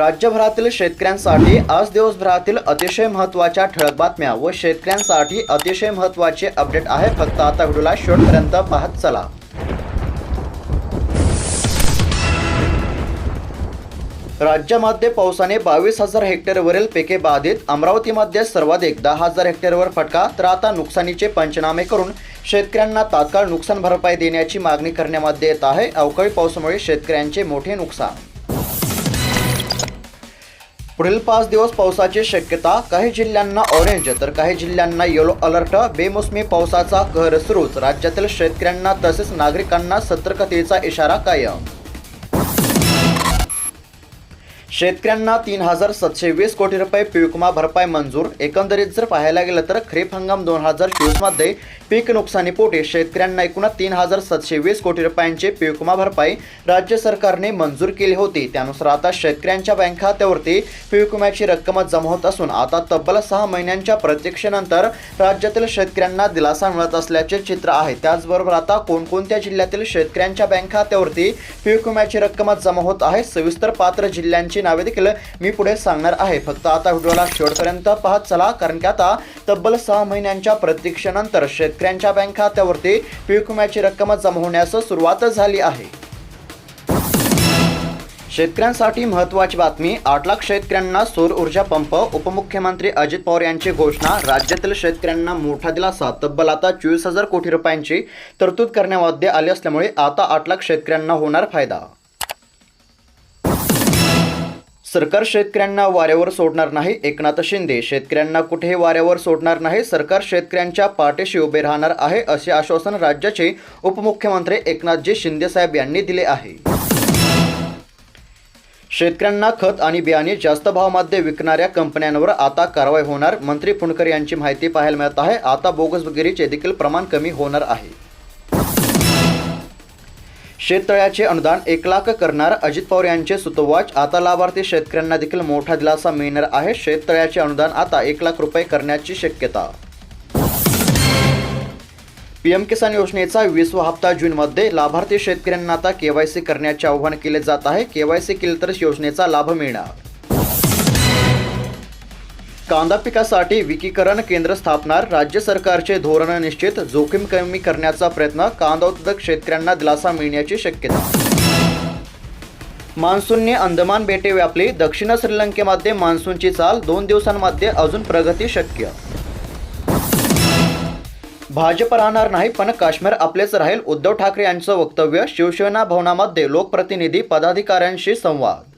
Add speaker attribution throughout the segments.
Speaker 1: राज्यभरातील शेतकऱ्यांसाठी आज दिवसभरातील अतिशय महत्त्वाच्या ठळक बातम्या व शेतकऱ्यांसाठी अतिशय महत्त्वाचे अपडेट आहे. फक्त आता व्हिडिओला शेवटपर्यंत पाहत चला. राज्यामध्ये पावसाने बावीस हजार हेक्टरवरील पिके बाधित. अमरावतीमध्ये सर्वाधिक दहा हजार हेक्टरवर फटका तर आता नुकसानीचे पंचनामे करून शेतकऱ्यांना तात्काळ नुकसान भरपाई देण्याची मागणी करण्यामध्ये येत आहे. अवकाळी पावसामुळे शेतकऱ्यांचे मोठे नुकसान. पुढील पाच दिवस पावसाची शक्यता काही जिल्ह्यांना ऑरेंज तर काही जिल्ह्यांना येलो अलर्ट बेमोसमी पावसाचा कहर सुरूच. राज्यातील शेतकऱ्यांना तसेच नागरिकांना सतर्कतेचा इशारा कायम. शेतकऱ्यांना तीन हजार सातशे वीस कोटी रुपये पीकमा भरपाई मंजूर. एकंदरीत जर पाहायला गेलं तर खरीप हंगाम दोन हजार चोवीसमध्ये पीक नुकसानीपोटी शेतकऱ्यांना एकूण तीन हजार सातशे वीस कोटी रुपयांचे पीकमा भरपाई राज्य सरकारने मंजूर केली होती. त्यानुसार आता शेतकऱ्यांच्या बँक खात्यावरती पीक विम्याची रक्कम जमा होत असून आता तब्बल सहा महिन्यांच्या प्रतीक्षेनंतर राज्यातील शेतकऱ्यांना दिलासा मिळत असल्याचे चित्र आहे. त्याचबरोबर आता कोणकोणत्या जिल्ह्यातील शेतकऱ्यांच्या बँक खात्यावरती पीक विम्याची रक्कम जमा होत आहे सविस्तर पात्र जिल्ह्यांची नावे देखील मी पुढे सांगणार आहे. फक्त आता व्हिडिओला शेवटपर्यंत पाहत चला कारण की आता तब्बल सहा महिन्यांच्या प्रतीक्षेनंतर शेतकऱ्यांच्या बँक खात्यावरती पीक विम्याची रक्कम जमा होण्यास सुरुवात झाली आहे. शेतकऱ्यांसाठी महत्त्वाची बातमी आठ लाख शेतकऱ्यांना सौर ऊर्जा पंप उपमुख्यमंत्री अजित पवार यांची घोषणा राज्यातील शेतकऱ्यांना मोठा दिलासा तब्बल आता चोवीस हजार कोटी रुपयांची तरतूद करण्यामध्ये आली असल्यामुळे आता आठ लाख शेतकऱ्यांना होणार फायदा. सरकार शेतकऱ्यांना वाऱ्यावर सोडणार नाही एकनाथ शिंदे. शेतकऱ्यांना कुठेही वाऱ्यावर सोडणार नाही सरकार शेतकऱ्यांच्या पाठीशी उभे राहणार आहे असे आश्वासन राज्याचे उपमुख्यमंत्री एकनाथजी शिंदे साहेब यांनी दिले आहे. शेतकऱ्यांना खत आणि बियाणे जास्त भावामध्ये विकणाऱ्या कंपन्यांवर आता कारवाई होणार मंत्री फुंडकर यांची माहिती पाहायला मिळत आहे. आता बोगस वगैरेचे देखील प्रमाण कमी होणार आहे. शेततळ्याचे अनुदान एक लाख करणार अजित पवार यांचे सुतोवाच. आता लाभार्थी शेतकऱ्यांना देखील मोठा दिलासा मिळणार आहे. शेततळ्याचे अनुदान आता एक लाख रुपये करण्याची शक्यता. पीएम किसान योजनेचा वीसवा हप्ता जूनमध्ये. लाभार्थी शेतकऱ्यांना आता केवायसी करण्याचे आवाहन केले जात आहे. केवायसी केले तरच योजनेचा लाभ मिळणार. कांदा पिकासाठी विकीकरण केंद्र स्थापणार राज्य सरकारचे धोरण निश्चित जोखीम कमी करण्याचा प्रयत्न कांदा उत्पादक शेतकऱ्यांना दिलासा मिळण्याची शक्यता. मान्सूनने अंदमान बेटे व्यापली दक्षिण श्रीलंकेमध्ये मान्सूनची चाल दोन दिवसांमध्ये अजून प्रगती शक्य. भाजप राहणार नाही पण काश्मीर आपलेच राहील उद्धव ठाकरे यांचं वक्तव्य शिवसेना भवनामध्ये लोकप्रतिनिधी पदाधिकाऱ्यांशी संवाद.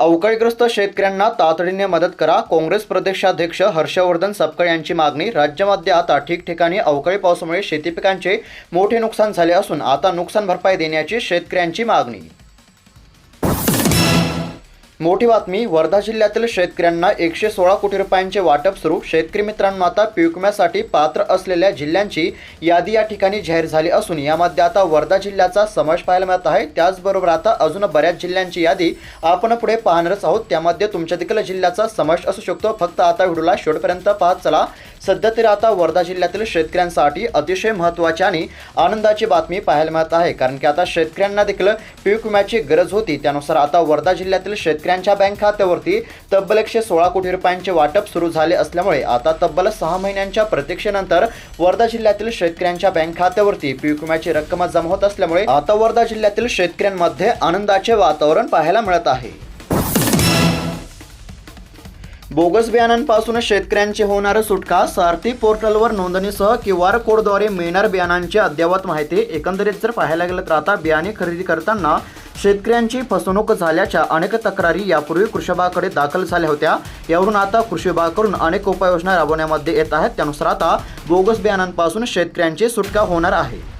Speaker 1: अवकाळीग्रस्त शेतकऱ्यांना तातडीने मदत करा. काँग्रेस प्रदेशाध्यक्ष हर्षवर्धन सपकाळ यांची मागणी राज्यामध्ये आता ठिकठिकाणी अवकाळी पावसामुळे शेती पिकांचे मोठे नुकसान झाले असून आता नुकसान भरपाई देण्याची शेतकऱ्यांची मागणी. मोठी बातमी वर्धा जिल्ह्यातील शेतकऱ्यांना एकशे सोळा कोटी रुपयांचे वाटप सुरू. शेतकरी मित्रांनो आता पीक विम्यासाठी पात्र असलेल्या जिल्ह्यांची यादी या ठिकाणी जाहीर झाली असून यामध्ये आता वर्धा जिल्ह्याचा समावेश पाहायला मिळत आहे. त्याचबरोबर आता अजून बऱ्याच जिल्ह्यांची यादी आपण पुढे पाहणारच आहोत. त्यामध्ये तुमच्या देखील जिल्ह्याचा समावेश असू शकतो. फक्त आता व्हिडिओला शेवटपर्यंत पाहत चला. सध्या तरी आता वर्धा जिल्ह्यातील शेतकऱ्यांसाठी अतिशय महत्त्वाची आणि आनंदाची बातमी पाहायला मिळत आहे. कारण की आता शेतकऱ्यांना देखील पीक विम्याची गरज होती. त्यानुसार आता वर्धा जिल्ह्यातील शेतकरी शेतकऱ्यांच्या बँक खात्यावरती तब्बल एकशे सोळा कोटी रुपयांचे वाटप सुरू झाले असल्यामुळे आता तब्बल सहा महिन्यांच्या प्रतीक्षेनंतर वर्धा जिल्ह्यातील शेतकऱ्यांच्या बँक खात्यावरती पीक विम्याची रक्कम जमा होत असल्यामुळे आता वर्धा जिल्ह्यातील शेतकऱ्यांमध्ये आनंदाचे वातावरण पाहायला मिळत आहे. बोगस बियाणांपासून शेतकऱ्यांची होणार सुटका सारथी पोर्टलवर नोंदणीसह क्यू आर कोडद्वारे मिळणार बियाणांची अद्ययावत माहिती. एकंदरीत जर पाहायला गेलं तर आता बियाणे खरेदी करताना शेतकऱ्यांची फसवणूक झाल्याच्या अनेक तक्रारी यापूर्वी कृषी विभागाकडे दाखल झाल्या होत्या. यावरून आता कृषी विभागाकडून अनेक उपाययोजना राबवण्यामध्ये येत आहेत. त्यानुसार आता बोगस बियाणांपासून शेतकऱ्यांची सुटका होणार आहे.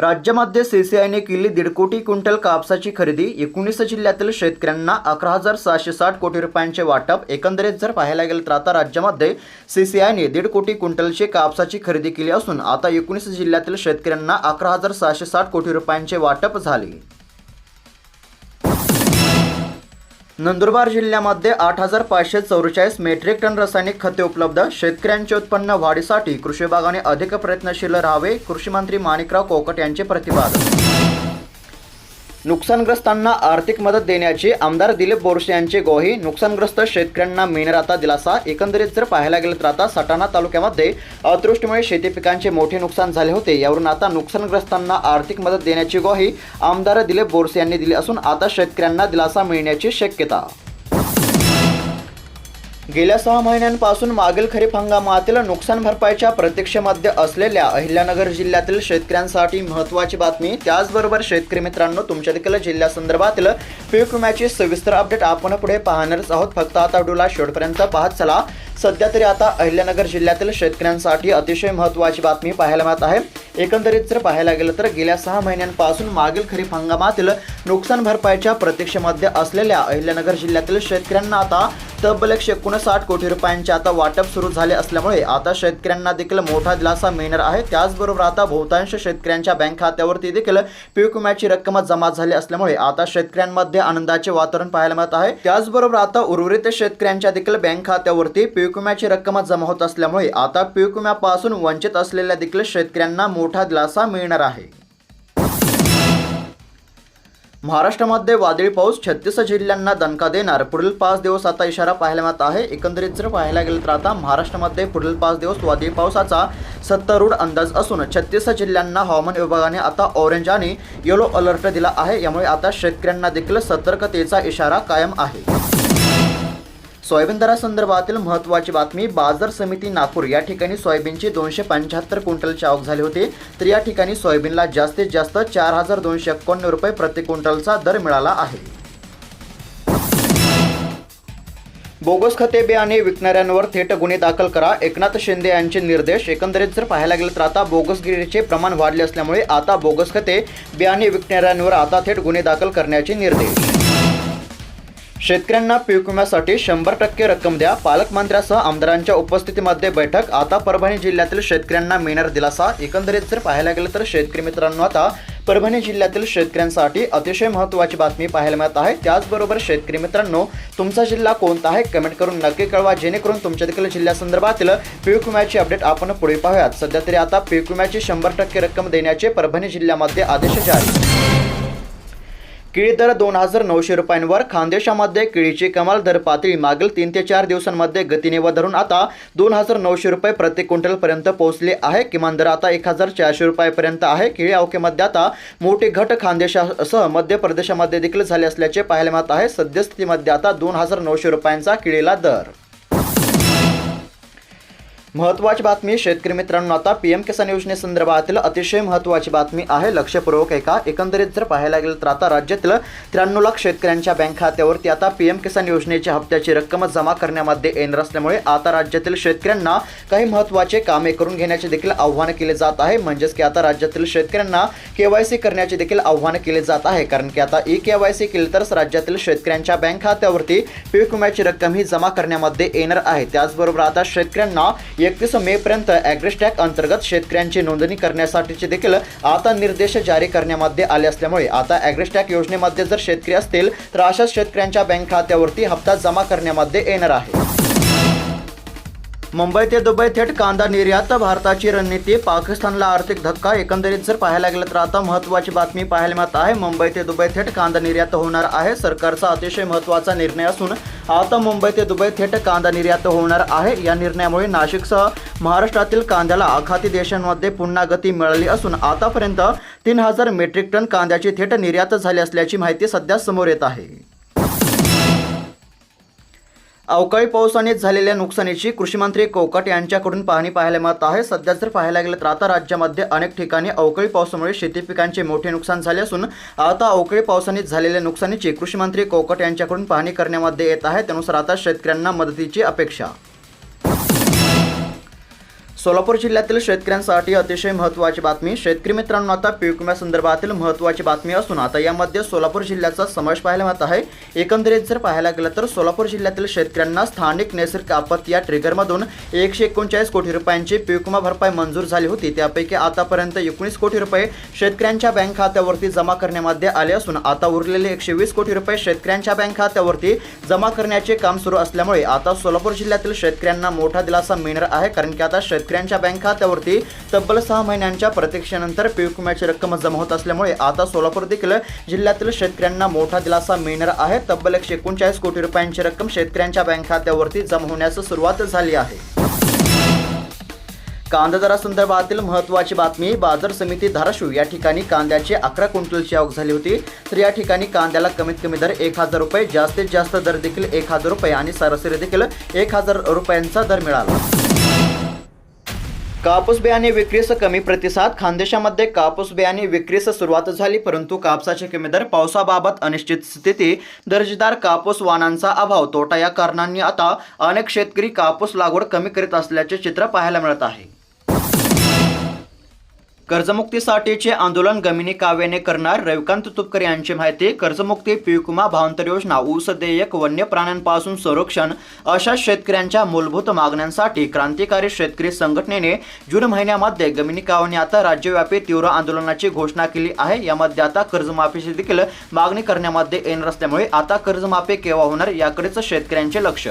Speaker 1: राज्यामध्ये सीसीआयने केली दीड कोटी क्विंटल कापसाची खरेदी. एकोणीस जिल्ह्यातील शेतकऱ्यांना अकरा हजार सहाशे साठ कोटी रुपयांचे वाटप. एकंदरीत जर पाहायला गेलं तर आता राज्यामध्ये सीसीआयने दीड कोटी क्विंटलची कापसाची खरेदी केली असून आता एकोणीस जिल्ह्यातील शेतकऱ्यांना अकरा हजार सहाशे साठ कोटी रुपयांचे वाटप झाले. नंदुरबार जिल्ह्यामध्ये आठ हजार पाचशे चौवेचाळीस मेट्रिक टन रासायनिक खते उपलब्ध. शेतकऱ्यांचे उत्पन्न वाढीसाठी कृषी विभागाने अधिक प्रयत्नशील राहावे कृषी मंत्री माणिकराव कोकट यांचे प्रतिपादन. नुकसानग्रस्तांना आर्थिक मदत देण्याची आमदार दिलीप बोरसे यांची ग्वाही. नुकसानग्रस्त शेतकऱ्यांना मिळणार आता दिलासा. एकंदरीत जर पाहायला गेलं तर आता सटाणा तालुक्यामध्ये अतिवृष्टीमुळे शेती पिकांचे मोठे नुकसान झाले होते. यावरून आता नुकसानग्रस्तांना आर्थिक मदत देण्याची ग्वाही आमदार दिलीप बोरसे यांनी दिली असून आता शेतकऱ्यांना दिलासा मिळण्याची शक्यता. गेल्या सहा महिन्यांपासून मागील खरीप हंगामातील नुकसान भरपाईच्या प्रतीक्षेमध्ये असलेल्या अहिल्यानगर जिल्ह्यातील शेतकऱ्यांसाठी महत्त्वाची बातमी. त्याचबरोबर शेतकरी मित्रांनो तुमच्या देखील जिल्ह्यासंदर्भातील पीक विम्याची सविस्तर अपडेट आपण पुढे पाहणारच आहोत. फक्त आता व्हिडिओला शेवटपर्यंत पाहत चला. सध्या तरी आता अहिल्यानगर जिल्ह्यातील शेतकऱ्यांसाठी अतिशय महत्त्वाची बातमी पाहायला मिळत आहे. एकंदरीत जर पाहायला गेलं तर गेल्या सहा महिन्यांपासून मागील खरीप हंगामातील नुकसान भरपाईच्या प्रतीक्षेमध्ये असलेल्या अहिल्यानगर जिल्ह्यातील शेतकऱ्यांना आता तब्बल एकशे एकोणसाठ कोटी रुपयांचे आता वाटप सुरू झाले असल्यामुळे आता शेतकऱ्यांना देखील मोठा दिलासा मिळणार आहे. त्याचबरोबर आता बहुतांश शेतकऱ्यांच्या बँक खात्यावरती देखील पीक विम्याची रक्कम जमा झाली असल्यामुळे आता शेतकऱ्यांमध्ये आनंदाचे वातावरण पाहायला मिळत आहे. त्याचबरोबर आता उर्वरित शेतकऱ्यांच्या देखील बँक खात्यावरती पीक विम्याची रक्कम जमा होत असल्यामुळे आता पीक विम्यापासून वंचित असलेल्या देखील शेतकऱ्यांना मोठा दिलासा मिळणार आहे. महाराष्ट्रामध्ये वादळी पाऊस छत्तीस जिल्ह्यांना दणका देणार. पुढील पाच दिवस आता इशारा पाहायला मिळत आहे. एकंदरीत जर पाहायला गेलं तर आता महाराष्ट्रामध्ये पुढील पाच दिवस वादळी पावसाचा सत्तारूढ अंदाज असून छत्तीस जिल्ह्यांना हवामान विभागाने आता ऑरेंज आणि येलो अलर्ट दिला आहे. यामुळे आता शेतकऱ्यांना देखील सतर्कतेचा इशारा कायम आहे. सोयाबीन दरासंदर्भातील महत्त्वाची बातमी बाजार समिती नागपूर. या ठिकाणी सोयाबीनची दोनशे पंच्याहत्तर क्विंटलची आवक झाली होती. तर या ठिकाणी सोयाबीनला जास्तीत जास्त चार हजार दोनशे एकोणनव्वद रुपये प्रति क्विंटलचा दर मिळाला आहे. बोगस खते बियाणे विकणाऱ्यांवर थेट गुन्हे दाखल करा. एकनाथ शिंदे यांचे निर्देश. एकंदरीत जर पाहायला गेलं तर आता बोगसगिरीचे प्रमाण वाढले असल्यामुळे आता बोगस खते बियाणे विकणाऱ्यांवर आता थेट गुन्हे दाखल करण्याचे निर्देश. शेतकऱ्यांना पीक विम्यासाठी शंभर टक्के रक्कम द्या. पालकमंत्र्यासह आमदारांच्या उपस्थितीमध्ये बैठक. आता परभणी जिल्ह्यातील शेतकऱ्यांना मिळणार दिलासा. एकंदरीत जर पाहायला गेलं तर शेतकरी मित्रांनो आता परभणी जिल्ह्यातील शेतकऱ्यांसाठी अतिशय महत्त्वाची बातमी पाहायला मिळत आहे. त्याचबरोबर शेतकरी मित्रांनो तुमचा जिल्हा कोणता आहे? कमेंट करून नक्की कळवा. जेणेकरून तुमच्या देखील जिल्ह्यासंदर्भातील पीक विम्याची अपडेट आपण पुढे पाहूयात. सध्या तरी आता पीक विम्याची शंभर टक्के रक्कम देण्याचे परभणी जिल्ह्यामध्ये आदेश जारी. केळी दर दोन हजार नऊशे रुपयांवर खानदेशामध्ये केळीची कमाल दर पातळी मागील तीन ते चार दिवसांमध्ये गतीने व धरून आता दोन हजार नऊशे रुपये प्रति क्विंटलपर्यंत पोहोचले आहे. किमान दर आता एक हजार चारशे रुपयापर्यंत आहे. केळी अवकेमध्ये आता मोठी घट खानदेशासह मध्य प्रदेशामध्ये देखील झाले असल्याचे पाहायला मिळत आहे. सद्यस्थितीमध्ये आता दोन हजार नऊशे रुपयांचा केळीला दर. महत्त्वाची बातमी शेतकरी मित्रांनो आता पी एम किसान योजनेसंदर्भातील अतिशय महत्त्वाची बातमी आहे. लक्षपूर्वक एका एकंदरीत जर पाहायला गेलं तर आता राज्यातील त्र्याण्णव लाख शेतकऱ्यांच्या बँक खात्यावरती आता पी एम किसान योजनेच्या हप्त्याची रक्कम जमा करण्यामध्ये येणार असल्यामुळे आता राज्यातील शेतकऱ्यांना काही महत्त्वाचे कामे करून घेण्याचे देखील आव्हान केले जात आहे. म्हणजेच की आता राज्यातील शेतकऱ्यांना के वाय सी करण्याचे देखील आव्हान केले जात आहे. कारण की आता ई के वाय सी केली तरच राज्यातील शेतकऱ्यांच्या बँक खात्यावरती पीक विम्याची रक्कम ही जमा करण्यामध्ये येणार आहे. त्याचबरोबर आता शेतकऱ्यांना एकतीस मे पर्यंत ॲग्रिस्टॅक अंतर्गत शेतकऱ्यांची नोंदणी करण्यासाठीचे देखील आता निर्देश जारी करण्यामध्ये आले असल्यामुळे आता ॲग्रिस्टॅक योजनेमध्ये जर शेतकरी असतील तर अशाच शेतकऱ्यांच्या बँक खात्यावरती हप्ता जमा करण्यामध्ये येणार आहे. मुंबई ते दुबई थेट कांदा निर्यात भारताची रणनीती पाकिस्तानला आर्थिक धक्का एकंदरीत जर पाहायला गेलं तर आता महत्त्वाची बातमी पाहायला मिळत आहे. मुंबई ते दुबई थेट कांदा निर्यात होणार आहे. सरकारचा अतिशय महत्त्वाचा निर्णय असून आता मुंबई ते दुबई थेट कांदा निर्यात होणार आहे. या निर्णयामुळे नाशिकसह महाराष्ट्रातील कांद्याला आखाती देशांमध्ये पुन्हा गती मिळाली असून आतापर्यंत तीन हजार मेट्रिक टन कांद्याची थेट निर्यात झाली असल्याची माहिती सध्या समोर येत आहे. अवकाळी पावसाने झालेल्या नुकसानीची कृषीमंत्री कोकट यांच्याकडून पाहणी पाहायला मिळत आहे. सध्या जर पाहायला गेलं तर आता राज्यामध्ये अनेक ठिकाणी अवकाळी पावसामुळे शेती पिकांचे मोठे नुकसान झाले असून आता अवकाळी पावसाने झालेल्या नुकसानीची कृषीमंत्री कोकट यांच्याकडून पाहणी करण्यामध्ये येत आहे. त्यानुसार आता शेतकऱ्यांना मदतीची अपेक्षा सोलापूर जिल्ह्यातील शेतकऱ्यांसाठी अतिशय महत्त्वाची बातमी. शेतकरी मित्रांनो आता पीक विम्यासंदर्भातील महत्त्वाची बातमी असून आता यामध्ये सोलापूर जिल्ह्याचा समावेश पाहायला मिळत आहे. एकंदरीत जर पाहायला गेलं तर सोलापूर जिल्ह्यातील शेतकऱ्यांना स्थानिक नैसर्गिक आपत्ती या ट्रिगरमधून एकशे एकोणचाळीस कोटी रुपयांची पीक विमा भरपाई मंजूर झाली होती. त्यापैकी आतापर्यंत एकोणीस कोटी रुपये शेतकऱ्यांच्या बँक खात्यावरती जमा करण्यामध्ये आले असून आता उरलेले एकशे वीस कोटी रुपये शेतकऱ्यांच्या बँक खात्यावरती जमा करण्याचे काम सुरू असल्यामुळे आता सोलापूर जिल्ह्यातील शेतकऱ्यांना मोठा दिलासा मिळणार आहे. कारण की आता शेतकरी शेतकऱ्यांच्या बँक खात्यावरती तब्बल सहा महिन्यांच्या प्रतीक्षेनंतर पीक विम्याची रक्कम जमा होत असल्यामुळे आता सोलापूर देखील जिल्ह्यातील शेतकऱ्यांना मोठा दिलासा मिळणार आहे. तब्बल एकशे एकोणचाळीस कोटी रुपयांची रक्कम शेतकऱ्यांच्या बँक खात्यावरती जमा होण्यास सुरुवात झाली आहे. कांदा दरासंदर्भातील महत्त्वाची बातमी बाजार समिती धाराशिव या ठिकाणी कांद्याची अकरा क्विंटलची आवक झाली होती. तर या ठिकाणी कांद्याला कमीत कमी दर एक हजार रुपये जास्तीत जास्त दर देखील एक हजार रुपये आणि सरासरी देखील एक हजार रुपयांचा दर मिळाला. कापूस बियाणे विक्रीस कमी प्रतिसाद खानदेशामध्ये कापूस बियाणे विक्रीस सुरुवात झाली परंतु कापसाचे कमी दर पावसाबाबत अनिश्चित स्थिती दर्जेदार कापूस वाणांचा अभाव तोटा या कारणांनी आता अनेक शेतकरी कापूस लागवड कमी करीत असल्याचे चित्र पाहायला मिळत आहे. कर्जमुक्तीसाठीचे आंदोलन गमिनी काव्याने करणार रविकांत तुपकर यांची माहिती. कर्जमुक्ती पीक विमा भावांतर योजना ऊस देयक वन्य प्राण्यांपासून संरक्षण अशा शेतकऱ्यांच्या मूलभूत मागण्यांसाठी क्रांतिकारी शेतकरी संघटनेने जून महिन्यामध्ये गमिनी काव्याने आता राज्यव्यापी तीव्र आंदोलनाची घोषणा केली आहे. यामध्ये आता कर्जमाफीची देखील मागणी करण्यामध्ये येणार असल्यामुळे आता कर्जमाफी केव्हा होणार याकडेच शेतकऱ्यांचे लक्ष.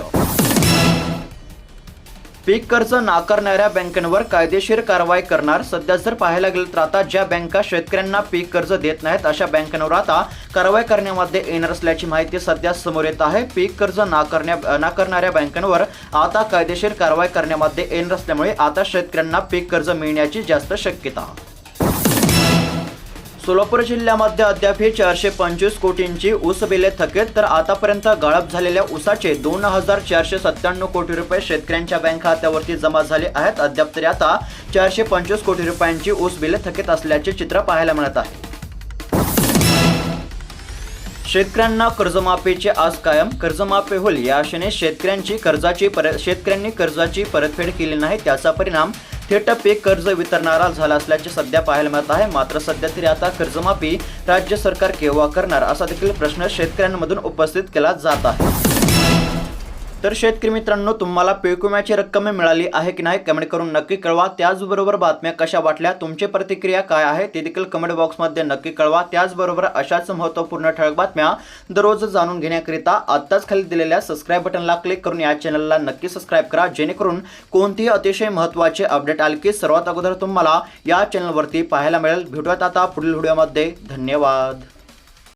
Speaker 1: पीक कर्ज नाकारणाऱ्या बँकांवर कायदेशीर कारवाई करणार. सध्या जर पाहायला गेलं तर आता ज्या बँका शेतकऱ्यांना पीक कर्ज देत नाहीत अशा बँकांवर आता कारवाई करण्यामध्ये येणार असल्याची माहिती सध्या समोर येत आहे. पीक कर्ज नाकारण्या नाकारणाऱ्या बँकांवर आता कायदेशीर कारवाई करण्यामध्ये येणार असल्यामुळे आता शेतकऱ्यांना पीक कर्ज मिळण्याची जास्त शक्यता. सोलापूर जिल्ह्यामध्ये अद्याप ही चारशे पंचवीस कोटींची ऊस बिले थकीत तर आतापर्यंत गाळप झालेल्या ऊसाचे दोन हजार चारशे सत्त्याण्णव कोटी रुपये शेतकऱ्यांच्या बँक खात्यावरती जमा झाले आहेत. अद्याप तरी आता चारशे पंचवीस कोटी रुपयांची ऊस बिले थकीत असल्याचे चित्र पाहायला मिळत आहे. शेतकऱ्यांना कर्जमाफीचे आज कायम. कर्जमाफी होईल या आशेने शेतकऱ्यांची कर्जाची परत शेतकऱ्यांनी कर्जाची परतफेड केली नाही त्याचा परिणाम थेट पीक कर्ज वितरणारा झाला असल्याचे सध्या पाहायला मिळत आहे. मात्र सध्या तरी आता कर्जमाफी राज्य सरकार केव्हा करणार असा देखील प्रश्न शेतकऱ्यांमधून उपस्थित केला जात आहे. तर शेतकरी मित्रांनो तुम्हाला पीक विम्याची रक्कम मिळाली आहे की नाही कमेंट करून नक्की कळवा. त्याचबरोबर बातम्या कशा वाटल्या तुमची प्रतिक्रिया काय आहे ते देखील कमेंट बॉक्समध्ये नक्की कळवा. त्याचबरोबर अशाच महत्त्वपूर्ण ठळक बातम्या दररोज जाणून घेण्याकरिता आत्ताच खाली दिलेल्या सबस्क्राईब बटनला क्लिक करून या चॅनलला नक्की सबस्क्राईब करा. जेणेकरून कोणतीही अतिशय महत्त्वाचे अपडेट आले की सर्वात अगोदर तुम्हाला या चॅनलवरती पाहायला मिळेल. भेटूयात आता पुढील व्हिडिओमध्ये धन्यवाद.